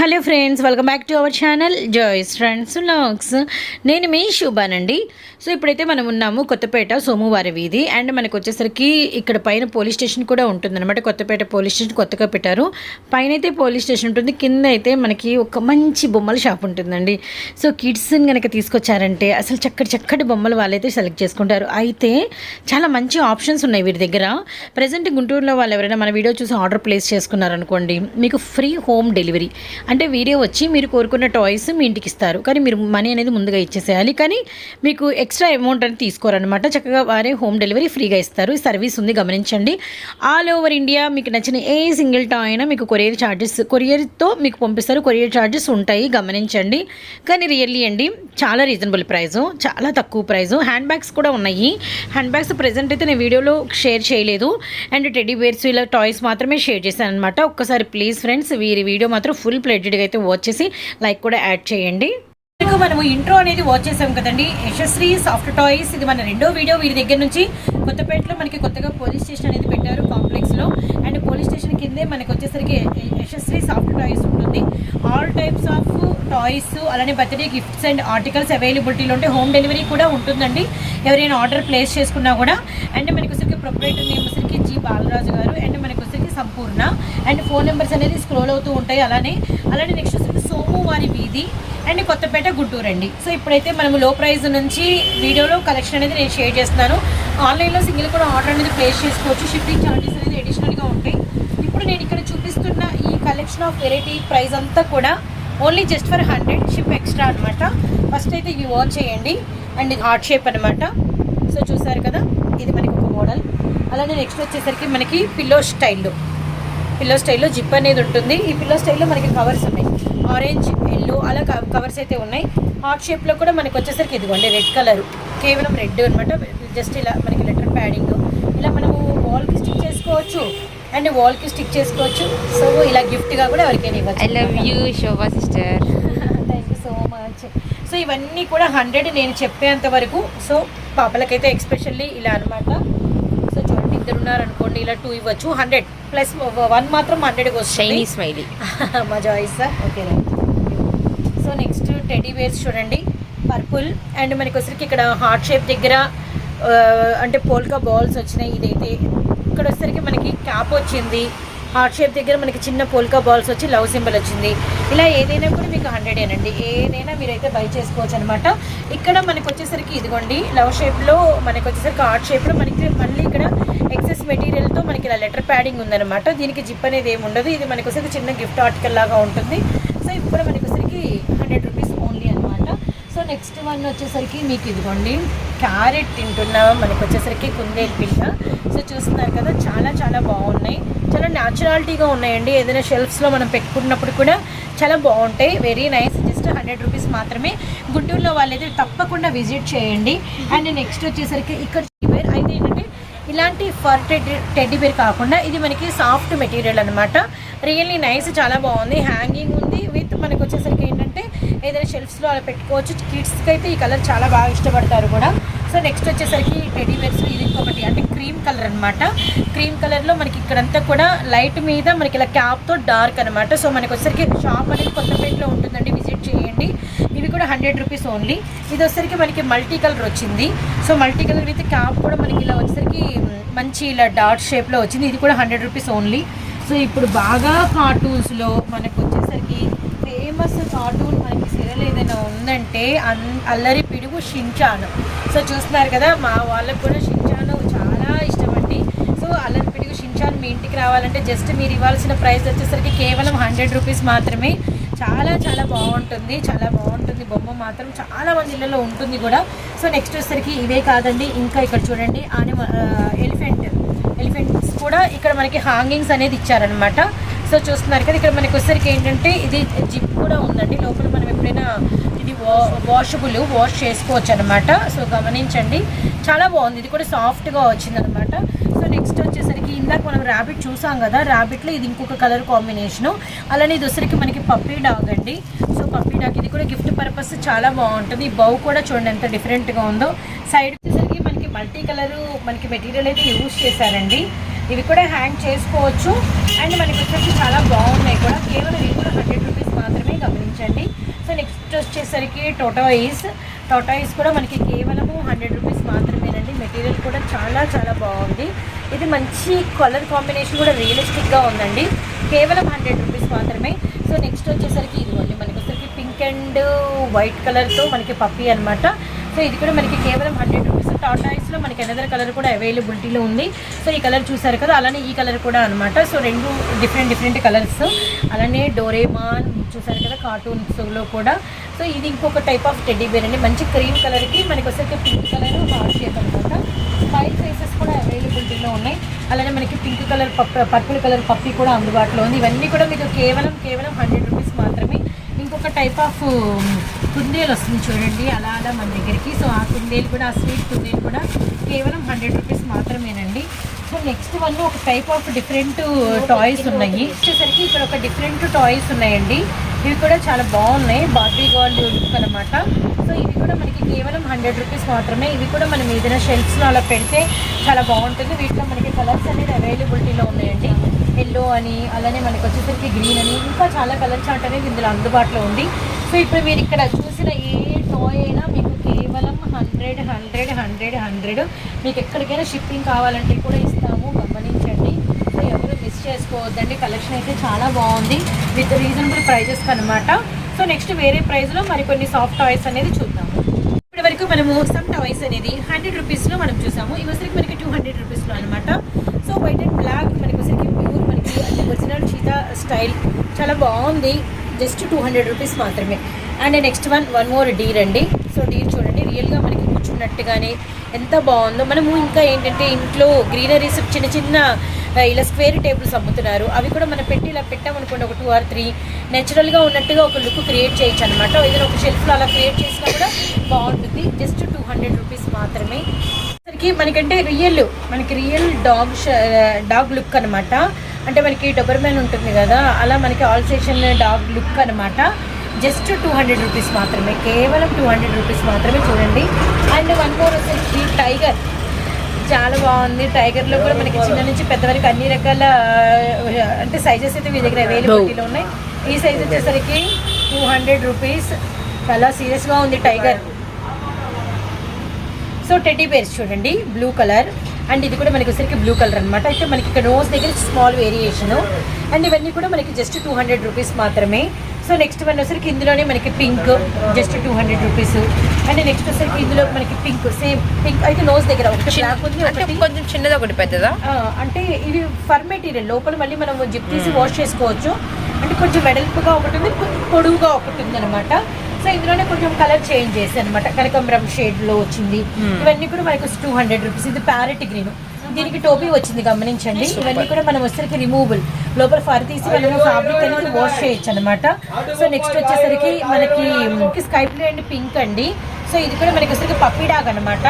Hello friends welcome back to our channel Joyce friends logs నేను మీ శుభానండి. So ఇప్పుడైతే మనం ఉన్నాము కొత్తపేట సోమవారి వీధి. అండ్ మనకు వచ్చేసరికి ఇక్కడ పైన పోలీస్ స్టేషన్ కూడా ఉంటుందన్నమాట. కొత్తపేట పోలీస్ స్టేషన్ కొత్తగా పెట్టారు. పైన అయితే పోలీస్ స్టేషన్ ఉంటుంది. కింద అయితే మనకి ఒక మంచి బొమ్మల షాప్ ఉంటుందండి. సో కిడ్స్ని కనుక తీసుకొచ్చారంటే అసలు చక్కటి చక్కటి బొమ్మలు వాళ్ళైతే సెలెక్ట్ చేసుకుంటారు. అయితే చాలా మంచి ఆప్షన్స్ ఉన్నాయి వీరి దగ్గర. ప్రజెంట్ గుంటూరులో వాళ్ళు ఎవరైనా మన వీడియో చూసి ఆర్డర్ ప్లేస్ చేసుకున్నారనుకోండి మీకు ఫ్రీ హోమ్ డెలివరీ. అంటే వీడియో వచ్చి మీరు కోరుకున్న టాయ్స్ మీ ఇంటికి ఇస్తారు. కానీ మీరు మనీ అనేది ముందుగా ఇచ్చేసేయాలి. కానీ మీకు ఎక్స్ట్రా అమౌంట్ అని తీసుకోరనమాట చక్కగా వారే హోమ్ డెలివరీ ఫ్రీగా ఇస్తారు. ఈ సర్వీస్ ఉంది గమనించండి. ఆల్ ఓవర్ ఇండియా మీకు నచ్చిన ఏ సింగిల్ టాయ్ అయినా మీకు కొరియర్ ఛార్జెస్ కొరియర్తో మీకు పంపిస్తారు. కొరియర్ ఛార్జెస్ ఉంటాయి గమనించండి. కానీ రియల్లీ అండి చాలా రీజనబుల్ ప్రైస్ చాలా తక్కువ ప్రైస్ హ్యాండ్ బ్యాగ్స్ కూడా ఉన్నాయి. హ్యాండ్ బ్యాగ్స్ ప్రెజెంట్ అయితే నేను వీడియోలో షేర్ చేయలేదు. అండ్ టెడ్డీ బేర్స్ ఇలా టాయ్స్ మాత్రమే షేర్ చేశాను అనమాట ఒక్కసారి ప్లీజ్ ఫ్రెండ్స్ వీరి వీడియో మాత్రం ఫుల్ ప్లేటెడ్గా అయితే వచ్చేసి లైక్ కూడా యాడ్ చేయండి. మనము ఇంట్రో అనేది వాచ్ చేసాం కదండి. యశస్వి సాఫ్ట్ టాయ్స్ ఇది మన రెండో వీడియో వీడి దగ్గర నుంచి. కొత్తపేటలో మనకి కొత్తగా పోలీస్ స్టేషన్ అనేది పెట్టారు కాంప్లెక్స్లో అండ్ పోలీస్ స్టేషన్ కిందే మనకి వచ్చేసరికి యశస్వి సాఫ్ట్ టాయ్స్ ఉంటుంది. ఆల్ టైప్స్ ఆఫ్ టాయ్స్ అలానే బర్త్డే గిఫ్ట్స్ అండ్ ఆర్టికల్స్ అవైలబిలిటీలో ఉంటే హోమ్ డెలివరీ కూడా ఉంటుందండి. ఎవరైనా ఆర్డర్ ప్లేస్ చేసుకున్నా కూడా. అండ్ మనకి వచ్చరికి ప్రొపరేటర్ నేమ్ వచ్చరికి జి బాలరాజు గారు. అండ్ మనకి సంపూర్ణ. అండ్ ఫోన్ నెంబర్స్ అనేది స్క్రోల్ అవుతూ ఉంటాయి అలానే. అలానే నెక్స్ట్ వచ్చరికి సోమవారి వీధి అండ్ కొత్తపేట గుంటూరు అండి. సో ఇప్పుడైతే మనము లో ప్రైస్ నుంచి వీడియోలో కలెక్షన్ అనేది నేను షేర్ చేస్తున్నాను. ఆన్లైన్లో సింగిల్ కూడా ఆర్డర్ అనేది ప్లేస్ చేసుకోవచ్చు. షిప్పింగ్ ఛార్జెస్ అనేది అడిషనల్గా ఉంటాయి. ఇప్పుడు నేను ఇక్కడ చూపిస్తున్న ఈ కలెక్షన్ ఆఫ్ వెరైటీ ప్రైస్ అంతా కూడా only just for hundred ship extra అనమాట ఫస్ట్ అయితే ఇవి వాచ్ చేయండి. అండ్ హార్ట్ షేప్ అనమాట సో చూసారు కదా ఇది మనకి ఒక మోడల్. అలానే నెక్స్ట్ వచ్చేసరికి మనకి పిల్లో స్టైల్లో పిల్లో స్టైల్లో జిప్ అనేది ఉంటుంది. ఈ పిల్లో స్టైల్లో మనకి కవర్స్ ఉన్నాయి. ఆరెంజ్ ఎల్లో అలా కవర్స్ అయితే ఉన్నాయి. హార్ట్ షేప్లో కూడా మనకి వచ్చేసరికి ఇదిగోండి రెడ్ కలర్ కేవలం రెడ్ అనమాట జస్ట్ ఇలా మనకి లెటర్ ప్యాడింగ్ ఇలా మనము వాల్కి స్టిక్ చేసుకోవచ్చు. అండ్ వాల్కి స్టిక్ చేసుకోవచ్చు. సో ఇలా గిఫ్ట్గా కూడా ఎవరికైనా ఇవ్వచ్చు. I love you Shobha sister thank you so much so ఇవన్నీ కూడా హండ్రెడ్ నేను చెప్పేంత వరకు. సో పాపలకైతే ఎక్స్పెషల్లీ ఇలా అనమాట సో చూడండి ఇద్దరు ఉన్నారనుకోండి ఇలా టూ ఇవ్వచ్చు. హండ్రెడ్ ప్లస్ వన్ మాత్రం హండ్రెడ్కి వస్తుంది. షైనీ స్మైలీ మా choice sir. Okay so next teddy bears చూడండి. పర్పుల్ అండ్ మనకి వచ్చరికి ఇక్కడ హార్ట్ షేప్ దగ్గర ఆ, అంటే పోల్కా బాల్స్ వచ్చినాయి. ఇదైతే ఇక్కడ వచ్చేసరికి మనకి క్యాప్ వచ్చింది. హార్ట్ షేప్ దగ్గర మనకి చిన్న పోల్కా బాల్స్ వచ్చి లవ్ సింబల్ వచ్చింది. ఇలా ఏదైనా కూడా మీకు హండ్రెడ్ ఏనండి. ఏదైనా మీరైతే బై చేసుకోవచ్చు అనమాట ఇక్కడ మనకు వచ్చేసరికి ఇదిగోండి లవ్ షేప్లో మనకు వచ్చేసరికి హార్ట్ షేప్లో మనకి మళ్ళీ ఇక్కడ ఎక్సెస్ మెటీరియల్తో మనకి ఇలా లెటర్ ప్యాడింగ్ ఉందన్నమాట. దీనికి జిప్ అనేది ఏమి ఉండదు. ఇది మనకు వచ్చేసరికి చిన్న గిఫ్ట్ ఆర్టికల్ లాగా ఉంటుంది. సో ఇప్పుడు మనకి వచ్చేసరికి హండ్రెడ్ రూపీస్ ఓన్లీ అనమాట సో నెక్స్ట్ వన్ వచ్చేసరికి మీకు ఇదిగోండి క్యారెట్ తింటున్నా. మనకు వచ్చేసరికి కుందేలు పిల్ల సో చూస్తున్నారు కదా చాలా చాలా బాగున్నాయి. చాలా న్యాచురాలిటీగా ఉన్నాయండి. ఏదైనా షెల్ఫ్స్లో మనం పెట్టుకున్నప్పుడు కూడా చాలా బాగుంటాయి. Very nice just hundred rupees మాత్రమే. గుంటూరులో వాళ్ళైతే తప్పకుండా విజిట్ చేయండి. అండ్ నెక్స్ట్ వచ్చేసరికి ఇక్కడ వేర్ అయితే ఏంటంటే ఇలాంటి ఫర్ టెడ్డి టెడ్డీ బేర్ కాకుండా ఇది మనకి సాఫ్ట్ మెటీరియల్ అనమాట రియల్లీ నైస్ చాలా బాగుంది. హ్యాంగింగ్ ఉంది. విత్ మనకు వచ్చేసరికి ఏంటంటే ఏదైనా షెల్ఫ్స్లో అలా పెట్టుకోవచ్చు. కిడ్స్కి అయితే ఈ కలర్ చాలా బాగా ఇష్టపడతారు కూడా. సో నెక్స్ట్ వచ్చేసరికి టెడ్డీ ఇది ఇంకొకటి. అంటే క్రీమ్ కలర్ అనమాట క్రీమ్ కలర్లో మనకి ఇక్కడంతా కూడా లైట్ మీద మనకి ఇలా క్యాప్తో డార్క్ అనమాట సో మనకి వచ్చేసరికి షాప్ అనేది కొత్తపేటలో ఉంటుందండి. విజిట్ చేయండి. ఇవి కూడా హండ్రెడ్ రూపీస్ ఓన్లీ ఇది వచ్చేసరికి మనకి మల్టీ కలర్ వచ్చింది. సో మల్టీ కలర్ అయితే క్యాప్ కూడా మనకి ఇలా వచ్చేసరికి మంచి ఇలా డాట్ షేప్లో వచ్చింది. ఇది కూడా హండ్రెడ్ రూపీస్ ఓన్లీ సో ఇప్పుడు బాగా కార్టూన్స్లో మనకు వచ్చేసరికి ఫేమస్ కార్టూన్ మనకి సీరియల్ ఏదైనా ఉందంటే అల్లరి పిడుగు షించాను. సో చూస్తున్నారు కదా మా వాళ్ళకు కూడా షించాన్ చాలా ఇష్టం అండి. సో అల్లరి పిడుగు షించాన్ మీ ఇంటికి రావాలంటే జస్ట్ మీరు ఇవ్వాల్సిన ప్రైస్ వచ్చేసరికి కేవలం హండ్రెడ్ రూపీస్ మాత్రమే. చాలా చాలా బాగుంటుంది చాలా బాగుంటుంది. బొమ్మ మాత్రం చాలా మంది ఇళ్ళలో ఉంటుంది కూడా. సో నెక్స్ట్ వచ్చేసరికి ఇవే కాదండి ఇంకా ఇక్కడ చూడండి ఆనిమ ఎలిఫెంట్ ఎలిఫెంట్స్ కూడా ఇక్కడ మనకి హాంగింగ్స్ అనేది ఇచ్చారనమాట సో చూస్తున్నారు కదా ఇక్కడ మనకి వచ్చేసరికి ఏంటంటే ఇది జిప్ కూడా ఉందండి. లోపల మనం ఎప్పుడైనా వాషబుల్ వాష్ చేసుకోవచ్చు అనమాట సో గమనించండి. చాలా బాగుంది. ఇది కూడా సాఫ్ట్గా వచ్చిందనమాట సో నెక్స్ట్ వచ్చేసరికి ఇందాక మనం ర్యాబిట్ చూసాం కదా ర్యాబిట్లో ఇది ఇంకొక కలర్ కాంబినేషను అలానే ఇది వచ్చరికి మనకి పప్పీ డాగ్ అండి. సో పప్పీ డాగ్ ఇది కూడా గిఫ్ట్ పర్పస్ చాలా బాగుంటుంది. బౌ కూడా చూడండి ఎంత డిఫరెంట్గా ఉందో. సైడ్ వచ్చేసరికి మనకి మల్టీ కలర్ మనకి మెటీరియల్ అయితే యూజ్ చేశారండి. ఇవి కూడా హ్యాంగ్ చేసుకోవచ్చు. అండ్ మనకి వచ్చేసి చాలా బాగున్నాయి కూడా. కేవలం ఇవి కూడా హండ్రెడ్ రూపీస్ మాత్రమే గమనించండి. సో నెక్స్ట్ వచ్చేసరికి tota టొటాయిస్ టొటాయిస్ tota కూడా మనకి కేవలము హండ్రెడ్ రూపీస్ మాత్రమేనండి. మెటీరియల్ కూడా చాలా చాలా బాగుంది. ఇది మంచి కలర్ కాంబినేషన్ కూడా రియలిస్టిక్గా ఉందండి. కేవలం హండ్రెడ్ రూపీస్ మాత్రమే. సో నెక్స్ట్ వచ్చేసరికి ఇదిగోండి మనకి వచ్చేసరికి పింక్ అండ్ వైట్ కలర్తో మనకి పప్పి అనమాట సో ఇది కూడా మనకి కేవలం హండ్రెడ్ రూపీస్ టాటాయిస్లో మనకి ఎనదర్ కలర్ కూడా అవైలబిలిటీలో ఉంది. సో ఈ కలర్ చూసారు కదా అలానే ఈ కలర్ కూడా అనమాట సో రెండు డిఫరెంట్ డిఫరెంట్ కలర్స్ అలానే డోరేమాన్ చూసారు కదా కార్టూన్స్లో కూడా. సో ఇది ఇంకొక టైప్ ఆఫ్ టెడ్డీ బేర్ అండి. మంచి క్రీమ్ కలర్కి మనకి వచ్చేసి పింక్ కలర్ హార్ట్ షేప్ అనమాట ఫైవ్ సైజెస్ కూడా అవైలబిలిటీలో ఉన్నాయి. అలానే మనకి pink colour purple colour puppy కూడా అందుబాటులో ఉంది. ఇవన్నీ కూడా మీకు కేవలం కేవలం హండ్రెడ్ రూపీస్ మాత్రమే. ఇంకొక టైప్ ఆఫ్ కుందేలు వస్తుంది చూడండి అలా అలా మన దగ్గరికి. సో ఆ కుందేలు కూడా ఆ స్వీట్ కుందేలు కూడా కేవలం హండ్రెడ్ రూపీస్ మాత్రమేనండి. సో నెక్స్ట్ వన్ ఒక టైప్ ఆఫ్ డిఫరెంట్ టాయ్స్ ఉన్నాయి. వచ్చేసరికి ఇక్కడ ఒక డిఫరెంట్ టాయ్స్ ఉన్నాయండి. ఇవి కూడా చాలా బాగున్నాయి. బార్బీ గోల్డ్ లుక్ అనమాట సో ఇవి కూడా మనకి కేవలం హండ్రెడ్ రూపీస్ మాత్రమే. ఇవి కూడా మనం ఏదైనా షెల్ఫ్స్లో అలా పెడితే చాలా బాగుంటుంది. వీటిలో మనకి కలర్స్ అనేది అవైలబిలిటీలో ఉన్నాయండి. ఎల్లో అని అలానే మనకి వచ్చేసరికి గ్రీన్ అని ఇంకా చాలా కలర్ చార్ట్ అనేది ఇందులో అందుబాటులో ఉంది. సో ఇప్పుడు మీరు ఇక్కడ చూసిన ఏ టాయ్ అయినా మీకు కేవలం హండ్రెడ్ హండ్రెడ్ హండ్రెడ్ హండ్రెడ్ మీకు ఎక్కడికైనా షిప్పింగ్ కావాలంటే కూడా ఇస్తాము. మిస్ కలెక్షన్ అయితే చాలా బాగుంది. విత్ రీజనబుల్ ప్రైజెస్ అనమాట సో నెక్స్ట్ వేరే ప్రైస్లో మరికొన్ని సాఫ్ట్ టాయ్స్ అనేది చూద్దాము ఇప్పటి వరకు మనము సమ్ టాయ్స్ అనేది హండ్రెడ్ రూపీస్లో మనం చూసాము. ఈ వసరికి మనకి టూ హండ్రెడ్ రూపీస్లో అనమాట సో వైట్ అండ్ బ్లాక్ మనకి వచ్చరికి ప్యూర్ మనకి అంటే ఒరిజినల్ చీతా స్టైల్ చాలా బాగుంది. జస్ట్ టూ హండ్రెడ్ రూపీస్ మాత్రమే. And next one one more deer అండి. సో డీర్ చూడండి. రియల్గా మనకి కూర్చున్నట్టుగానే ఎంత బాగుందో. మనము ఇంకా ఏంటంటే ఇంట్లో గ్రీనరీస్ చిన్న చిన్న ఇలా స్క్వేర్ టేబుల్స్ అమ్ముతున్నారు. అవి కూడా మనం పెట్టి ఇలా పెట్టామనుకోండి ఒక టూ ఆర్ త్రీ నేచురల్గా ఉన్నట్టుగా ఒక లుక్ క్రియేట్ చేయొచ్చు అనమాట ఏదైనా ఒక షెల్ఫ్లో అలా క్రియేట్ చేసినా కూడా బాగుంటుంది. జస్ట్ టూ హండ్రెడ్ రూపీస్ మాత్రమే. సరికి మనకంటే రియల్ మనకి రియల్ డాగ్ డాగ్ లుక్ అనమాట అంటే మనకి డొబర్మెన్ ఉంటుంది కదా అలా మనకి ఆల్సేషన్ డాగ్ లుక్ అనమాట జస్ట్ టూ హండ్రెడ్ రూపీస్ మాత్రమే. కేవలం టూ హండ్రెడ్ రూపీస్ మాత్రమే చూడండి. అండ్ వన్ మోర్ వచ్చేసి టైగర్ చాలా బాగుంది. టైగర్లో కూడా మనకి చిన్న నుంచి పెద్ద వరకు అన్ని రకాల అంటే సైజెస్ అయితే మీ దగ్గర అవైలబిలిటీలో ఉన్నాయి. ఈ సైజ్ వచ్చేసరికి టూ హండ్రెడ్ రూపీస్ చాలా సీరియస్గా ఉంది టైగర్ సో టెడ్డీ బేర్స్ చూడండి. బ్లూ కలర్ అండ్ ఇది కూడా మనకి వచ్చరికి బ్లూ కలర్ అనమాట అయితే మనకి ఇక్కడ నోస్ దగ్గర స్మాల్ వేరియేషన్ అండ్ ఇవన్నీ కూడా మనకి జస్ట్ టూ హండ్రెడ్ రూపీస్ మాత్రమే. సో నెక్స్ట్ వన్ వచ్చరికి ఇందులోనే మనకి pink just two hundred rupees and next వచ్చరికి ఇందులో మనకి పింక్ సేమ్ పింక్ అయితే నోస్ దగ్గర ఒకటి బ్లాక్ ఉంది అంటే ఒకటి. కొంచెం చిన్నది ఒకటి పెద్దదా? అంటే ఇవి ఫర్ మెటీరియల్ లోపల మళ్ళీ మనం జిప్ తీసి వాష్ చేసుకోవచ్చు. అంటే కొంచెం వెడల్పుగా ఒకటి ఉంది పొడవుగా ఒకటి ఉంది అనమాట సో ఇందులోనే కొంచెం కలర్ చేంజ్ చేసి అనమాట కనకంబరం షేడ్లో వచ్చింది. ఇవన్నీ కూడా మనకు టూ హండ్రెడ్ రూపీస్ ఇది ప్యారెట్ గ్రీన్ దీనికి టోపీ వచ్చింది గమనించండి. ఇవన్నీ కూడా మనం వచ్చేసరికి రిమూవబుల్ లోపల ఫర్ తీసి మనం ఫ్యాబ్రిక్ అనేది వాష్ చేయొచ్చు అనమాట సో నెక్స్ట్ వచ్చేసరికి మనకి స్కై బ్లూ అండ్ పింక్ అండి. సో ఇది కూడా మనకి వచ్చేసరికి పప్పీ డాగ్ అనమాట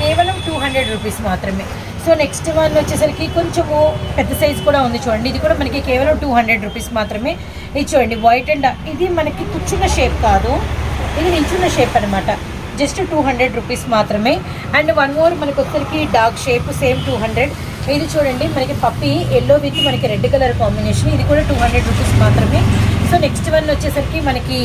కేవలం టూ హండ్రెడ్ రూపీస్ మాత్రమే. సో నెక్స్ట్ వన్ వచ్చేసరికి కొంచెము పెద్ద సైజ్ కూడా ఉంది చూడండి. ఇది కూడా మనకి కేవలం టూ హండ్రెడ్ రూపీస్ మాత్రమే. ఇది చూడండి వైట్ అండ్ ఇది మనకి కూర్చున్న షేప్ కాదు. ఇది నించున్న షేప్ అనమాట జస్ట్ టూ హండ్రెడ్ రూపీస్ మాత్రమే. అండ్ వన్ మోర్ మనకి వచ్చరికి dark shape same two hundred. ఇది చూడండి మనకి పప్పి ఎల్లో విత్ మనకి రెడ్ కలర్ కాంబినేషన్. ఇది కూడా టూ హండ్రెడ్ రూపీస్ మాత్రమే. సో నెక్స్ట్ వన్ వచ్చేసరికి మనకి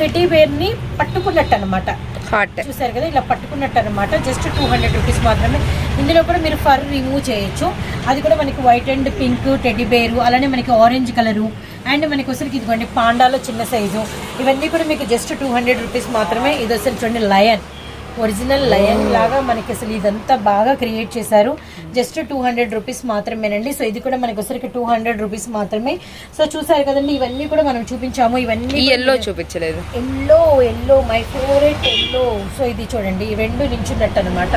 టెడ్డీ బేర్ని పట్టుకున్నట్టు అనమాట హాట్. చూసారు కదా ఇలా పట్టుకున్నట్టు అనమాట జస్ట్ టూ హండ్రెడ్ రూపీస్ మాత్రమే. ఇందులో కూడా మీరు ఫర్ రిమూవ్ చేయొచ్చు. అది కూడా మనకి white and pink teddy bear అలానే మనకి ఆరెంజ్ కలరు అండ్ మనకి వచ్చరికి ఇదిగోండి పాండాలో చిన్న సైజు ఇవన్నీ కూడా మీకు జస్ట్ టూ హండ్రెడ్ రూపీస్ మాత్రమే. ఇది వచ్చరికి చూడండి లయన్ ఒరిజినల్ లయన్ లాగా మనకి అసలు ఇదంతా బాగా క్రియేట్ చేశారు. జస్ట్ టూ హండ్రెడ్ రూపీస్ మాత్రమేనండి. సో ఇది కూడా మనకి వచ్చరికి టూ హండ్రెడ్ రూపీస్ మాత్రమే. సో చూసారు కదండి ఇవన్నీ కూడా మనం చూపించాము. ఇవన్నీ ఎల్లో చూపించలేదు. Yellow yellow my favourite yellow so ఇది చూడండి రెండు నించున్నట్టు అనమాట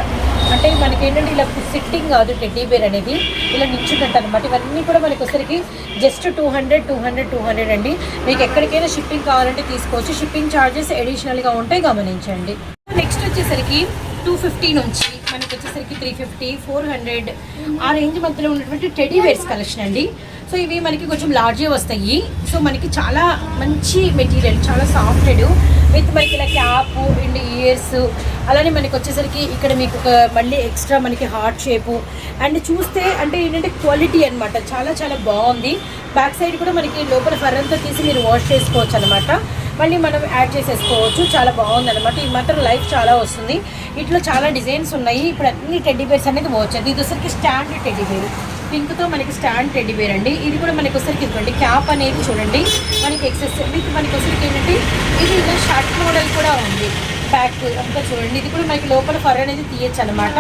అంటే మనకి ఏంటంటే ఇలా సిట్టింగ్ కాదు టెడ్డీ బేర్ అనేది ఇలా నించున్నట్టు అనమాట ఇవన్నీ కూడా మనకి వచ్చరికి just two hundred two hundred two hundred అండి. మీకు ఎక్కడికైనా షిప్పింగ్ కావాలంటే తీసుకోవచ్చు. షిప్పింగ్ ఛార్జెస్ అడిషనల్గా ఉంటాయి గమనించండి. నెక్స్ట్ వచ్చేసరికి టూ ఫిఫ్టీ నుంచి మనకి వచ్చేసరికి త్రీ ఫిఫ్టీ ఫోర్ హండ్రెడ్ ఆ రేంజ్ మధ్యలో ఉన్నటువంటి టెడీ వేర్స్ కలెక్షన్ అండి. సో ఇవి మనకి కొంచెం లార్జే వస్తాయి. సో మనకి చాలా మంచి మెటీరియల్ చాలా సాఫ్టెడ్ విత్ మనకి ఇలా క్యాప్ అండ్ ఇయర్స్ అలానే మనకి వచ్చేసరికి ఇక్కడ మీకు ఒక మళ్ళీ ఎక్స్ట్రా మనకి హార్ట్ షేపు అండ్ చూస్తే అంటే ఏంటంటే క్వాలిటీ అనమాట చాలా చాలా బాగుంది. బ్యాక్ సైడ్ కూడా మనకి లోపల ఫర్ అంతా తీసి మీరు వాష్ చేసుకోవచ్చు అనమాట మళ్ళీ మనం యాడ్ చేసేసుకోవచ్చు. చాలా బాగుంది అనమాట ఈ మాత్రం లైఫ్ చాలా వస్తుంది. ఇట్లా చాలా డిజైన్స్ ఉన్నాయి. ఇప్పుడు అన్ని టెడ్డీ బేర్స్ అనేది పోవచ్చు. ఇది వచ్చరికి స్టాండ్ టెడ్డీ బేర్. పింక్తో మనకి స్టాండ్ టెడ్డీ బేర్ అండి. ఇది కూడా మనకి వచ్చరికి ఇదిగోండి. క్యాప్ అనేది చూడండి. మనకి ఎక్సెస్ విత్ మనకి వచ్చరికి ఏంటంటే ఇది ఇలా షర్ట్ మోడల్ కూడా ఉంది. బ్యాక్ అంతా చూడండి. ఇది కూడా మనకి లోపల ఫర్ అనేది తీయచ్చు అనమాట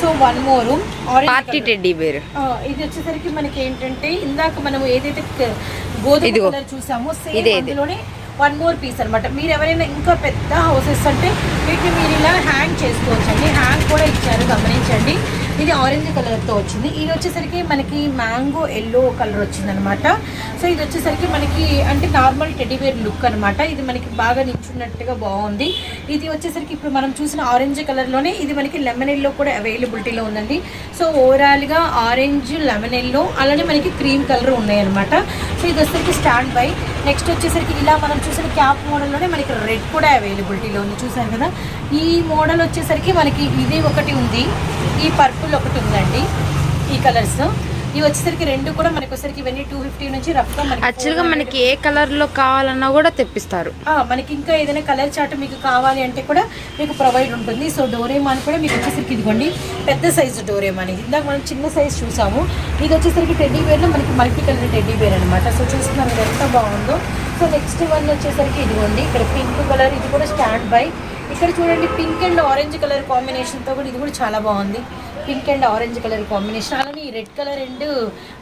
so one more party teddy bear ఇది వచ్చేసరికి మనకి ఏంటంటే ఇందాక మనం ఏదైతే గోధుమ. కలర్ చూసామో సేమ్ ఇదే, ఇదే. అందులోనే వన్ మోర్ పీస్ అన్నమాట. మీరు ఎవరైనా ఇంకా పెద్ద హౌసెస్ అంటే వీటిని మీరు ఇలా హ్యాంగ్ చేసుకోవచ్చు అండి హ్యాంగ్ కూడా ఇచ్చారు గమనించండి. ఇది ఆరెంజ్ కలర్తో వచ్చింది. ఇది వచ్చేసరికి మనకి మ్యాంగో ఎల్లో కలర్ వచ్చిందనమాట సో ఇది వచ్చేసరికి మనకి అంటే నార్మల్ టెడీవేర్ లుక్ అనమాట ఇది మనకి బాగా నించున్నట్టుగా బాగుంది. ఇది వచ్చేసరికి ఇప్పుడు మనం చూసిన ఆరెంజ్ కలర్లోనే ఇది మనకి లెమన్ ఎల్లో కూడా అవైలబిలిటీలో ఉందండి. సో ఓవరాల్గా ఆరెంజ్ లెమన్ ఎల్లో అలానే మనకి క్రీమ్ కలర్ ఉన్నాయన్నమాట. సో ఇది వచ్చేసరికి స్టాండ్ బై నెక్స్ట్ వచ్చేసరికి ఇలా మనం చూసిన క్యాప్ మోడల్లోనే మనకి రెడ్ కూడా అవైలబిలిటీలో ఉంది చూసారు కదా. ఈ మోడల్ వచ్చేసరికి మనకి ఇది ఒకటి ఉంది. ఈ పర్పుల్ ఒకటి ఉందండి. ఈ కలర్స్. ఇవి వచ్చేసరికి రెండు కూడా మనకి వచ్చేసరికి ఇవన్నీ టూ ఫిఫ్టీ నుంచి రఫ్గా మనకి యాక్చువల్గా మనకి ఏ కలర్లో కావాలన్నా కూడా తెప్పిస్తారు. ఆ, మనకి ఇంకా ఏదైనా కలర్ చార్ట్ మీకు కావాలి అంటే కూడా మీకు ప్రొవైడ్ ఉంటుంది. సో డోరేమాన్ కూడా మీకు వచ్చేసరికి ఇదిగోండి పెద్ద సైజు డోరేమాన్ ఇది ఇందాక మనం చిన్న సైజ్ చూసాము. ఇది వచ్చేసరికి టెడ్డీ బేర్లో మనకి మల్టీ కలర్ టెడ్డీ బేర్ అనమాట సో చూస్తున్నారు ఎంత బాగుందో. సో నెక్స్ట్ వన్ వచ్చేసరికి ఇదిగోండి ఇక్కడ పింక్ కలర్ ఇది కూడా స్టాండ్ బై ఇక్కడ చూడండి పింక్ అండ్ ఆరెంజ్ కలర్ కాంబినేషన్తో కూడా ఇది కూడా చాలా బాగుంది. Pink and orange colour combination. అలానే ఈ red colour and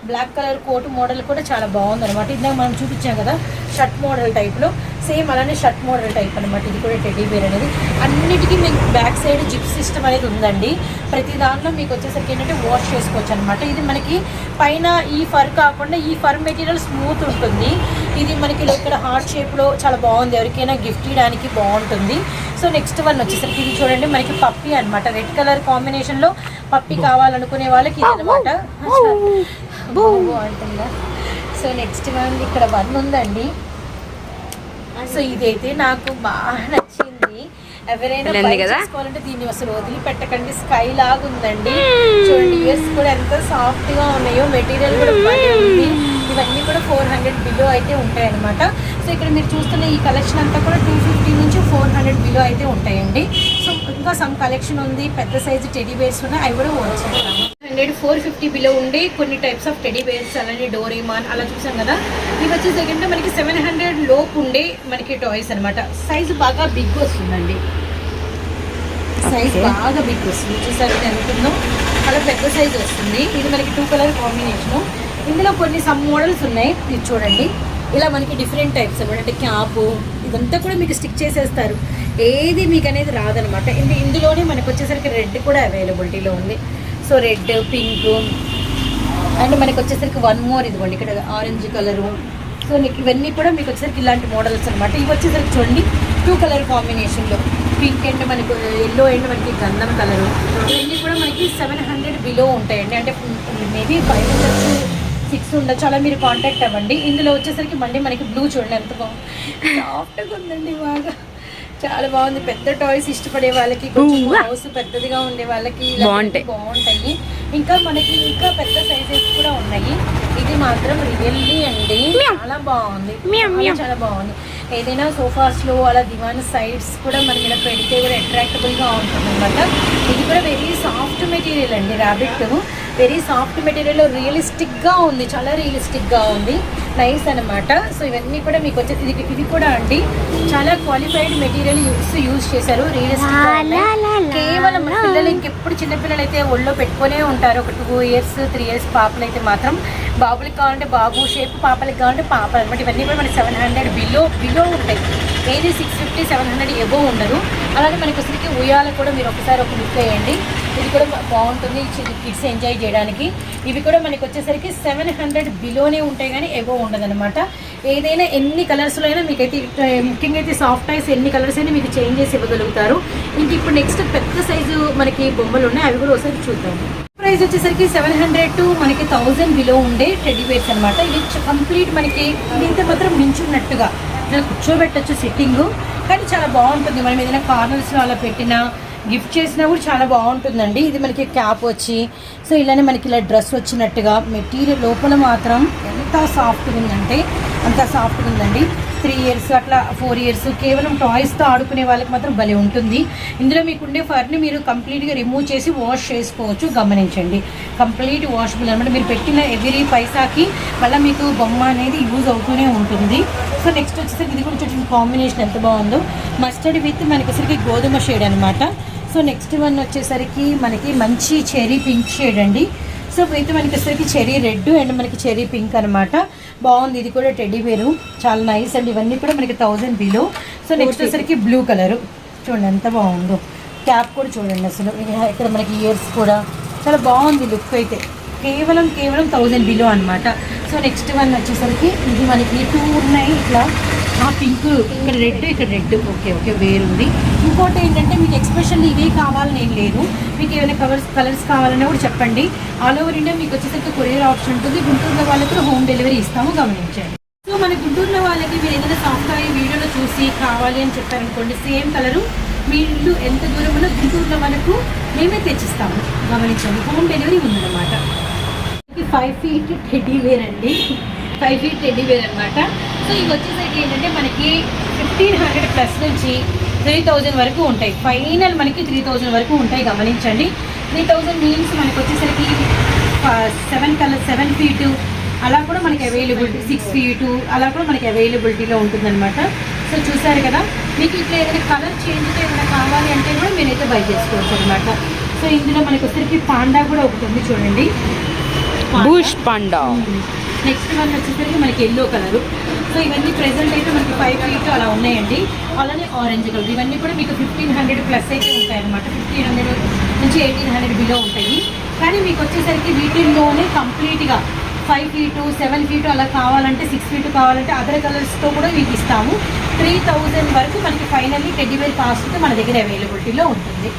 black colour coat model కూడా చాలా బాగుంది అనమాట ఇందాక మనం చూపించాం కదా షర్ట్ మోడల్ టైప్లో సేమ్ అలానే షర్ట్ మోడల్ టైప్ అనమాట ఇది కూడా టెడ్డీ బేర్ అనేది. అన్నిటికీ మీకు బ్యాక్ సైడ్ జిప్ సిస్టమ్ అనేది ఉందండి. ప్రతి దాంట్లో మీకు వచ్చేసరికి ఏంటంటే వాష్ చేసుకోవచ్చు అనమాట ఇది మనకి పైన ఈ ఫర్ కాకుండా ఈ ఫర్ మెటీరియల్ స్మూత్ ఉంటుంది. ఇది మనకి ఇక్కడ హార్ట్ షేప్లో చాలా బాగుంది. ఎవరికైనా గిఫ్ట్ ఇవ్వడానికి బాగుంటుంది. సో నెక్స్ట్ వన్ వచ్చేసరికి ఇది చూడండి. మనకి పప్పి అనమాట రెడ్ కలర్ కాంబినేషన్లో పప్పి కావాలనుకునే వాళ్ళకి ఇది అనమాట బాగుంటుందా? సో నెక్స్ట్ వన్ ఇక్కడ వన్ ఉందండి. సో ఇదైతే నాకు బాగా నచ్చింది. ఎవరైనా? చేసుకోవాలంటే దీన్ని అసలు వదిలిపెట్టకండి. స్కై లాగా ఉందండి. చూడండి ఇయర్స్ కూడా ఎంత సాఫ్ట్గా ఉన్నాయో మెటీరియల్ కూడా ఉంది. ఇవన్నీ కూడా ఫోర్ హండ్రెడ్ బిలో అయితే ఉంటాయి అనమాట సో ఇక్కడ మీరు చూస్తున్న ఈ కలెక్షన్ అంతా కూడా టూ ఫిఫ్టీ నుంచి ఫోర్ హండ్రెడ్ బిలో అయితే ఉంటాయండి. సో ఇంకా సమ్ కలెక్షన్ ఉంది. పెద్ద సైజు టెడీ బేర్స్ ఉన్నాయి. అవి కూడా వచ్చేస్తాము హండ్రెడ్ ఫోర్ ఫిఫ్టీ బిలో ఉండే కొన్ని టైప్స్ ఆఫ్ టెడీ బేర్స్ అలానే డోరేమాన్ అలా చూసాం కదా. ఇవి వచ్చేసరికి మనకి సెవెన్ హండ్రెడ్ లోపు ఉండే మనకి టాయ్స్ అనమాట సైజు బాగా బిగ్ వస్తుందండి. సైజ్. బాగా బిగ్ వస్తుంది. చూసారు ఉందో అలా పెద్ద సైజ్ వస్తుంది. ఇది మనకి టూ కలర్ కాంబినేషన్ ఇందులో కొన్ని సమ్ మోడల్స్ ఉన్నాయి. ఇది చూడండి. ఇలా మనకి డిఫరెంట్ టైప్స్ అనమాట అంటే క్యాపు ఇదంతా కూడా మీకు స్టిక్ చేసేస్తారు. ఏది మీకు అనేది రాదనమాట ఇందు ఇందులోనే మనకు వచ్చేసరికి రెడ్ కూడా అవైలబిలిటీలో ఉంది. So red pink. అండ్ మనకి వచ్చేసరికి వన్ మోర్ ఇదిగోండి ఇక్కడ ఆరెంజ్ కలరు సో నీకు ఇవన్నీ కూడా మీకు వచ్చేసరికి ఇలాంటి మోడల్స్ అనమాట ఇవి వచ్చేసరికి చూడండి టూ కలర్ కాంబినేషన్లో పింక్ అండ్ మనకు ఎల్లో అండ్ మనకి గంధం కలరు ఇవన్నీ కూడా మనకి సెవెన్ హండ్రెడ్ బిలో ఉంటాయండి. అంటే మేబీ ఫైవ్ హండ్రెడ్ సిక్స్ ఉండొచ్చు. అలా మీరు కాంటాక్ట్ అవ్వండి. ఇందులో వచ్చేసరికి మళ్ళీ మనకి బ్లూ చూడండి ఎంత బాగుంది. సాఫ్ట్గా ఉందండి బాగా. చాలా బాగుంది. పెద్ద టాయ్స్ ఇష్టపడే వాళ్ళకి హౌస్ పెద్దదిగా ఉండే వాళ్ళకి బాగుంటాయి. బాగుంటాయి. ఇంకా మనకి ఇంకా పెద్ద సైజెస్ కూడా ఉన్నాయి. ఇది మాత్రం రియల్లీ అండి చాలా బాగుంది. చాలా చాలా బాగుంది. ఏదైనా సోఫాస్లో అలా దివాన్ సైడ్స్ కూడా మనం ఇలా పెడితే కూడా అట్రాక్టబుల్గా ఉంటుంది అనమాట ఇది కూడా వెరీ సాఫ్ట్ మెటీరియల్ అండి ర్యాబిట్ వెరీ సాఫ్ట్ మెటీరియల్ రియలిస్టిక్గా ఉంది చాలా రియలిస్టిక్గా ఉంది. నైస్ అన్నమాట. సో ఇవన్నీ కూడా మీకు వచ్చే ఇది ఇది కూడా అండి. చాలా క్వాలిఫైడ్ మెటీరియల్ యూస్ యూజ్ చేశారు. రియలిస్టిక్ కేవలం పిల్లలు ఇంకెప్పుడు చిన్నపిల్లలు అయితే ఒళ్ళో పెట్టుకునే ఉంటారు. ఒక టూ ఇయర్స్ త్రీ ఇయర్స్ పాపలు అయితే మాత్రం. బాబులకి కావాలంటే బాబు షేప్ పాపలకి కావాలంటే పాపలు అనమాట ఇవన్నీ కూడా మనకి సెవెన్ హండ్రెడ్ బిలో బిలో ఉంటాయి. ఏది six fifty seven hundred above ఉండదు. అలాగే మనకి వచ్చరికి ఉయ్యాల కూడా మీరు ఒకసారి ఒక లుక్ వేయండి. ఇది కూడా బాగుంటుంది. కిడ్స్ ఎంజాయ్ చేయడానికి. ఇవి కూడా మనకి వచ్చేసరికి సెవెన్ హండ్రెడ్ బిలోనే ఉంటాయి కానీ ఎగో ఉండదనమాట ఏదైనా ఎన్ని కలర్స్లో అయినా మీకు అయితే ముఖ్యంగా అయితే సాఫ్ట్ ఐస్ ఎన్ని కలర్స్ అయినా మీకు చేంజ్ చేసి ఇవ్వగలుగుతారు. ఇంక ఇప్పుడు నెక్స్ట్ పెద్ద సైజు మనకి బొమ్మలు ఉన్నాయి. అవి కూడా ఒకసారి చూద్దాం. ప్రైస్ వచ్చేసరికి సెవెన్ హండ్రెడ్ టు మనకి థౌజండ్ బిలో ఉండే టెడ్డీ బేర్స్ అనమాట ఇది కంప్లీట్ మనకి ఇంత మాత్రం మించున్నట్టుగా ఇలా కూర్చోబెట్టచ్చు సిట్టింగ్ కానీ చాలా బాగుంటుంది. మనం ఏదైనా కార్నర్స్లో అలా పెట్టినా గిఫ్ట్ చేసినా కూడా చాలా బాగుంటుందండి. ఇది మనకి క్యాప్ వచ్చి సో ఇలానే మనకి ఇలా డ్రెస్ వచ్చినట్టుగా మెటీరియల్ లోపల మాత్రం ఎంత సాఫ్ట్గా ఉందంటే అంత సాఫ్ట్గా ఉందండి. త్రీ ఇయర్స్ అట్లా ఫోర్ ఇయర్స్ కేవలం టాయ్స్తో ఆడుకునే వాళ్ళకి మాత్రం భలే ఉంటుంది. ఇందులో మీకు ఉండే ఫర్ని మీరు కంప్లీట్గా రిమూవ్ చేసి వాష్ చేసుకోవచ్చు గమనించండి. కంప్లీట్ వాషబుల్ అనమాట మీరు పెట్టిన ఎవ్రీ పైసాకి మళ్ళీ మీకు బొమ్మ అనేది యూజ్ అవుతూనే ఉంటుంది. సో నెక్స్ట్ వచ్చేసరికి ఇది కూడా చూడండి కాంబినేషన్ ఎంత బాగుందో. మస్టర్డ్ విత్ మనకి వచ్చరికి గోధుమ షేడ్ అనమాట సో నెక్స్ట్ వన్ వచ్చేసరికి మనకి మంచి చెరీ పింక్ షేడ్ అండి. సో అయితే మనకి వచ్చేసరికి చెరీ రెడ్ అండ్ మనకి చెరీ పింక్ అనమాట బాగుంది ఇది కూడా టెడ్డీ వేరు చాలా నైస్ అండ్ ఇవన్నీ కూడా మనకి థౌజండ్ బిలో. సో నెక్స్ట్ వచ్చేసరికి బ్లూ కలర్. చూడండి ఎంత బాగుందో. క్యాప్ కూడా చూడండి అసలు. ఇక్కడ మనకి ఇయర్స్ కూడా చాలా బాగుంది లుక్ అయితే. కేవలం కేవలం థౌజండ్ బిలో అనమాట సో నెక్స్ట్ వన్ వచ్చేసరికి ఇది మనకి టూ ఉన్నాయి ఇట్లా. ఆ పింక్ ఇక్కడ రెడ్ ఇక్కడ రెడ్. ఓకే ఓకే వేరుంది ఇంకోటి ఏంటంటే మీకు ఎక్స్ప్రెషన్ ఇవే కావాలని ఏం లేదు. మీకు ఏమైనా కలర్స్ కలర్స్ కావాలన్నా కూడా చెప్పండి. ఆల్ ఓవర్ ఇండియా మీకు వచ్చేసరికి కొరియర్ ఆప్షన్ ఉంటుంది. గుంటూరులో వాళ్ళకి హోమ్ డెలివరీ ఇస్తాము గమనించండి. సో మన గుంటూరులో వాళ్ళకి మీరు ఏదైనా సాఫ్ట్వేర్ ఈ వీడియోలో చూసి కావాలి అని చెప్పారనుకోండి సేమ్ కలరు మీ ఇల్లు ఎంత దూరం ఉన్నా గుంటూరులో మనకు మేమే తెచ్చిస్తాము. గమనించండి హోమ్ డెలివరీ ఉందన్నమాట. ఫైవ్ ఫీట్ టెడ్డీ వేర్ అండి. ఫైవ్ ఫీట్ టెడ్డీ వేర్ అనమాట సో ఇవి వచ్చేసరికి ఏంటంటే మనకి ఫిఫ్టీన్ హండ్రెడ్ ప్లస్ నుంచి త్రీ థౌజండ్ వరకు ఉంటాయి. ఫైనల్ మనకి త్రీ థౌజండ్ వరకు ఉంటాయి గమనించండి. త్రీ థౌజండ్ మీన్స్ మనకి వచ్చేసరికి సెవెన్ కలర్ సెవెన్ ఫీటు అలా కూడా మనకి అవైలబిలిటీ సిక్స్ ఫీటు అలా కూడా మనకి అవైలబిలిటీలో ఉంటుందన్నమాట. సో చూసారు కదా మీకు ఇట్లా ఏదైనా కలర్ చేంజ్ ఏమైనా కావాలి అంటే కూడా మీరైతే బై చేసుకోవచ్చు అనమాట సో ఇందులో మనకి వచ్చేసరికి పాండా కూడా ఒకటి ఉంది చూడండి. బూష్ పండా. నెక్స్ట్ వన్ వచ్చేసరికి మనకి ఎల్లో కలర్ సో ఇవన్నీ ప్రెసెంట్ అయితే మనకి ఫైవ్ ఫీట్ అలా ఉన్నాయండి. అలానే ఆరెంజ్ కలర్ ఇవన్నీ కూడా మీకు ఫిఫ్టీన్ హండ్రెడ్ ప్లస్ అయితే ఉంటాయి అనమాట ఫిఫ్టీన్ హండ్రెడ్ నుంచి ఎయిటీన్ హండ్రెడ్ బిలో ఉంటాయి. కానీ మీకు వచ్చేసరికి వీటిల్లోనే కంప్లీట్గా ఫైవ్ ఫీటు సెవెన్ ఫీటు అలా కావాలంటే సిక్స్ ఫీటు కావాలంటే అదర్ కలర్స్తో కూడా మీకు ఇస్తాము. త్రీ థౌజండ్ వరకు మనకి ఫైనల్లీ టెడ్డీవేర్ కాస్ట్ మన దగ్గర అవైలబిలిటీలో ఉంటుంది.